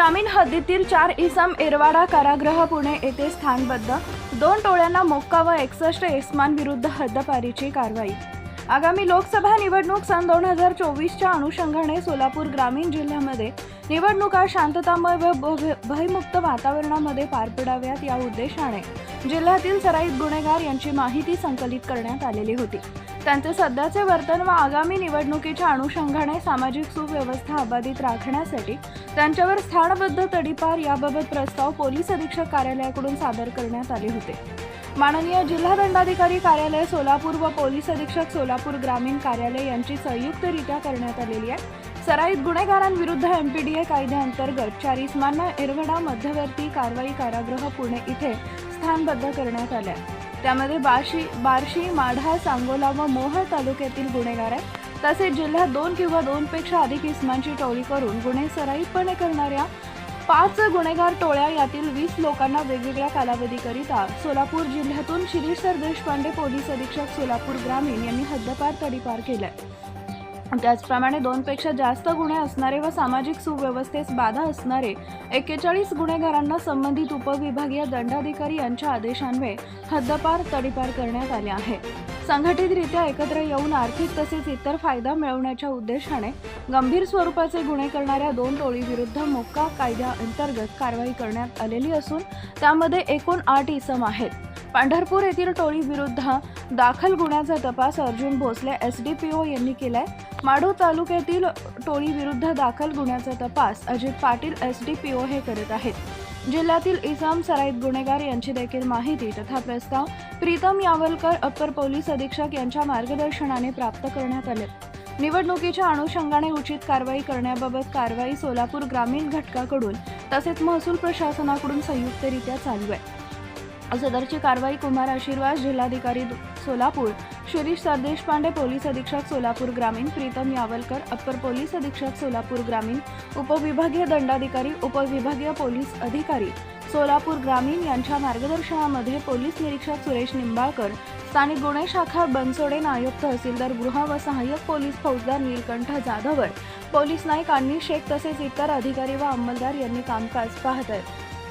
ग्रामीण हद्दीतील चार इसम एरवाडा कारागृह पुणे येथे स्थानबद्ध. दोन टोळ्यांना मोक्का व एकसष्ट एस्मान विरुद्ध हद्दपारीची कारवाई. आगामी लोकसभा निवडणूक सन दोन हजार चोवीसच्या अनुषंगाने सोलापूर ग्रामीण जिल्ह्यामध्ये निवडणुका शांततामय व भयमुक्त वातावरणामध्ये पार पडाव्यात या उद्देशाने जिल्ह्यातील सराईत गुन्हेगार यांची माहिती संकलित करण्यात आलेली होती. त्यांचे सध्याचे वर्तन व आगामी निवडणुकीच्या अनुषंगाने सामाजिक सुव्यवस्था अबाधित राखण्यासाठी त्यांच्यावर स्थानबद्ध तडीपार याबाबत प्रस्ताव पोलीस अधीक्षक कार्यालयाकडून सादर करण्यात आले होते. माननीय जिल्हा दंडाधिकारी कार्यालय सोलापूर व पोलीस अधीक्षक सोलापूर ग्रामीण कार्यालय यांची संयुक्तरित्या करण्यात आलेली आहे. सराईत गुन्हेगारांविरुद्ध एम पी डी ए कायद्याअंतर्गत चार इस्मांना एरवडा मध्यवर्ती कारवाई कारागृह पुणे इथे स्थानबद्ध करण्यात आले आहे. त्यामध्ये बार्शी बार्शी माढा सांगोला व मोहळ तालुक्यातील गुन्हेगार आहेत. तसेच जिल्ह्यात दोन किंवा दोनपेक्षा अधिक इस्मांची टोळी करून गुन्हे सराईतपणे करणाऱ्या पाच गुन्हेगार टोळ्या यातील वीस लोकांना वेगवेगळ्या कालावधीकरिता सोलापूर जिल्ह्यातून शिरीष सर देशपांडे पोलीस अधीक्षक सोलापूर ग्रामीण यांनी हद्दपार तडीपार केलाय. त्याचप्रमाणे दोनपेक्षा जास्त गुन्हे असणारे व सामाजिक सुव्यवस्थेस बाधा असणारे एक्केचाळीस गुन्हेगारांना संबंधित उपविभागीय दंडाधिकारी यांच्या आदेशान्वये हद्दपार तडीपार करण्यात आले आहे. संघटितरित्या एकत्र येऊन आर्थिक तसेच इतर फायदा मिळवण्याच्या उद्देशाने गंभीर स्वरूपाचे गुन्हे करणाऱ्या दोन टोळीविरुद्ध मोक्का कायद्याअंतर्गत कारवाई करण्यात आलेली असून त्यामध्ये एकूण आठ इसम आहेत. पंढरपूर येथील टोळीविरुद्ध दाखल गुन्ह्याचा तपास Arjun Bhosale S D P O यांनी केलाय. माडो तालुक्यातील टोळीविरुद्ध दाखल गुन्ह्याचा तपास Ajit Patil S D P O हे करत आहेत. जिल्ह्यातील इसाम सराईत गुन्हेगार यांची देखील माहिती तथा प्रस्ताव प्रीतम यावलकर अप्पर पोलीस अधीक्षक यांच्या मार्गदर्शनाने प्राप्त करण्यात आले. निवडणुकीच्या अनुषंगाने उचित कारवाई करण्याबाबत कारवाई सोलापूर ग्रामीण घटकाकडून तसेच महसूल प्रशासनाकडून संयुक्तरित्या चालू आहे. सदरची कारवाई कुमार आशीर्वाद जिल्हाधिकारी सोलापूर. शिरीष सरदेश पांडे पोलीस अधीक्षक सोलापूर ग्रामीण. प्रीतम यावलकर अप्पर पोलीस अधीक्षक सोलापूर ग्रामीण. उपविभागीय दंडाधिकारी उपविभागीय पोलीस अधिकारी. सोलापूर ग्रामीण यांच्या मार्गदर्शनामध्ये पोलीस निरीक्षक सुरेश निंबाळकर स्थानिक गुन्हे शाखा बनसोडे नायब तहसीलदार गृह व सहाय्यक पोलीस फौजदार नीलकंठ जाधवर पोलीस नाईक अन्नी शेख तसेच इतर अधिकारी व अंमलदार यांनी कामकाज पाहत आहेत.